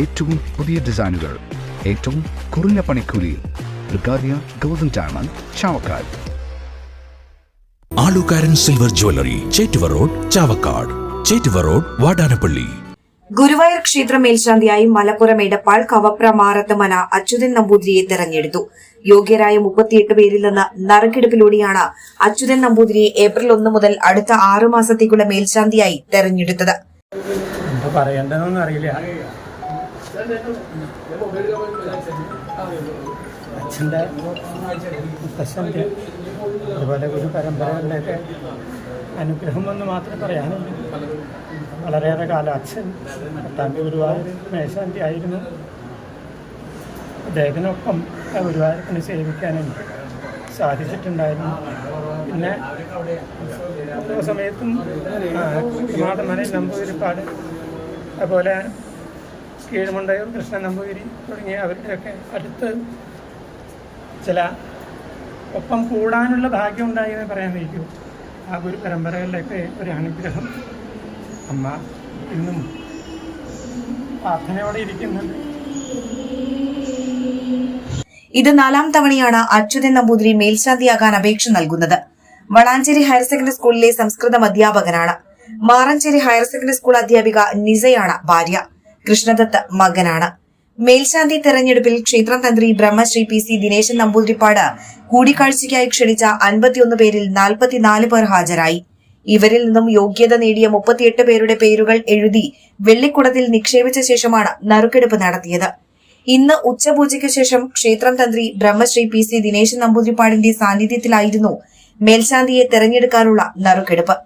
ഏറ്റവും പുതിയ ഡിസൈനുകൾ ഏറ്റവും കുറഞ്ഞ പണിക്കൂലിയിൽ. ബ്രിഗാദിയ golden diamond Chavakkad. Alookkaran silver jewellery Chettuva road Chavakkad. Chettuva road Vadanappally. Guruvayur ക്ഷേത്ര മേൽശാന്തിയായി മലപ്പുറം എടപ്പാൾ കവപ്ര മാറത്തുമന അച്യുതൻ നമ്പൂതിരിയെ തെരഞ്ഞെടുത്തു. യോഗ്യരായ മുപ്പത്തിയെട്ട് പേരിൽ നിന്ന് നറുക്കെടുപ്പിലൂടെയാണ് അച്യുതൻ നമ്പൂതിരിയെ ഏപ്രിൽ ഒന്ന് മുതൽ അടുത്ത ആറു മാസത്തേക്കുള്ള മേൽശാന്തിയായി തെരഞ്ഞെടുത്തത്. അച്ഛന്റെ മുത്തശ്ശന്റെ അതുപോലെ ഒരു പരമ്പരകളുടെയൊക്കെ അനുഗ്രഹം എന്ന് മാത്രമേ പറയാനുള്ളൂ വളരെയേറെ കാലം അച്ഛൻ പട്ടാമ്പി ഗുരുവായൂർ മേശാന്തി ആയിരുന്നു. അദ്ദേഹത്തിനൊപ്പം ഗുരുവായൂരത്തിന് സേവിക്കാനും സാധിച്ചിട്ടുണ്ടായിരുന്നു. പിന്നെ സമയത്തും നാടന്മാരെ നമ്പൂതിരിപ്പാട് അതുപോലെ കീഴ്മുണ്ടയൂർ കൃഷ്ണൻ നമ്പൂതിരി തുടങ്ങിയ അവരുടെയൊക്കെ അടുത്ത് ചില ഒപ്പം കൂടാനുള്ള ഭാഗ്യം ഉണ്ടായി എന്ന് പറയാൻ വയ്ക്കൂ ആ ഗുരു പരമ്പരകളിലൊക്കെ ഒരു അനുഗ്രഹം അമ്മ ഇന്നും പ്രാർത്ഥനയോടെ ഇരിക്കുന്നുണ്ട്. ഇത് നാലാം തവണയാണ് അച്യുതൻ നമ്പൂതിരി മേൽശാന്തിയാകാൻ അപേക്ഷ നൽകുന്നത്. വളാഞ്ചേരി ഹയർ സെക്കൻഡറി സ്കൂളിലെ സംസ്കൃതം അധ്യാപകനാണ്. മാറഞ്ചേരി ഹയർ സെക്കൻഡറി സ്കൂൾ അധ്യാപിക നിസയാണ് ഭാര്യ. കൃഷ്ണദത്ത് മകനാണ്. മേൽശാന്തി തെരഞ്ഞെടുപ്പിൽ ക്ഷേത്രം തന്ത്രി ബ്രഹ്മശ്രീ പി സി ദിനേശൻ നമ്പൂതിരിപ്പാട് കൂടിക്കാഴ്ചയ്ക്കായി ക്ഷണിച്ച അൻപത്തിയൊന്ന് പേരിൽ നാൽപ്പത്തിനാല് പേർ ഹാജരായി. ഇവരിൽ നിന്നും യോഗ്യത നേടിയ മുപ്പത്തിയെട്ട് പേരുടെ പേരുകൾ എഴുതി വെള്ളിക്കുടത്തിൽ നിക്ഷേപിച്ച ശേഷമാണ് നറുക്കെടുപ്പ് നടത്തിയത്. ഇന്ന് ഉച്ചപൂജയ്ക്ക് ശേഷം ക്ഷേത്രം തന്ത്രി ബ്രഹ്മശ്രീ പി സി ദിനേശൻ നമ്പൂതിരിപ്പാടിന്റെ സാന്നിധ്യത്തിലായിരുന്നു മേൽശാന്തിയെ തെരഞ്ഞെടുക്കാനുള്ള നറുക്കെടുപ്പ്.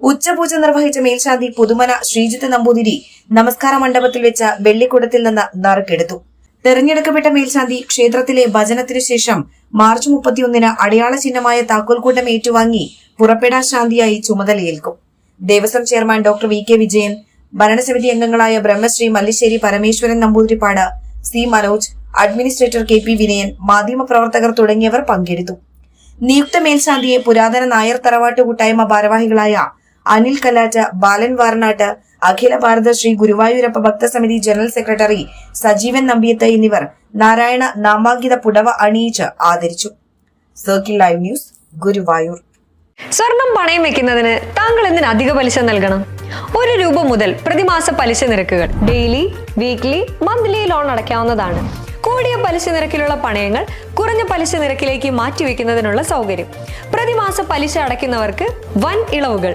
ഉച്ചപൂജ നിർവഹിച്ച മേൽശാന്തി പുതുമന ശ്രീജിത്ത് നമ്പൂതിരി നമസ്കാര മണ്ഡപത്തിൽ വെച്ച വെള്ളിക്കുടത്തിൽ നിന്ന് നറുക്കെടുത്തു. തെരഞ്ഞെടുക്കപ്പെട്ട മേൽശാന്തി ക്ഷേത്രത്തിലെ ഭജനത്തിനു ശേഷം മാർച്ച് മുപ്പത്തിയൊന്നിന് അടയാള ചിഹ്നമായ താക്കോൽക്കൂട്ടം ഏറ്റുവാങ്ങി പുറപ്പെടാൻ ശാന്തിയായി ചുമതലയേൽക്കും. Devaswom chairman doctor V K Vijayan ഭരണസമിതി അംഗങ്ങളായ Brahmashri Mallisseri Parameswaran Namboothiripad C Manoj administrator K P Vinayan മാധ്യമപ്രവർത്തകർ തുടങ്ങിയവർ പങ്കെടുത്തു. നിയുക്ത മേൽശാന്തിയെ പുരാതന നായർ തറവാട്ട് കൂട്ടായ്മ ഭാരവാഹികളായ അനിൽ കലാറ്റ ബാലൻ വാർനാട്ട് അഖില ഭാരത ശ്രീ ഗുരുവായൂരപ്പ ഭക്തസമിതി ജനറൽ സെക്രട്ടറി സജീവൻ നമ്പിയത്ത് എന്നിവർ നാരായണ നാമാങ്കിത പുടവ അണിയിച്ച് ആദരിച്ചു. Circle live news Guruvayur. സ്വർണം പണയം വെക്കുന്നതിന് താങ്കൾ എന്തിന് അധിക പലിശ നൽകണം? ഒരു രൂപ മുതൽ പ്രതിമാസ പലിശ നിരക്കുകൾ ഡെയിലി വീക്ക്ലി മന്ത്ലി ലോൺ അടയ്ക്കാവുന്നതാണ്. കൂടിയ പലിശ നിരക്കിലുള്ള പണയങ്ങൾ കുറഞ്ഞ പലിശ നിരക്കിലേക്ക് മാറ്റിവെക്കുന്നതിനുള്ള സൗകര്യം. പ്രതിമാസ പലിശ അടയ്ക്കുന്നവർക്ക് വൻ ഇളവുകൾ.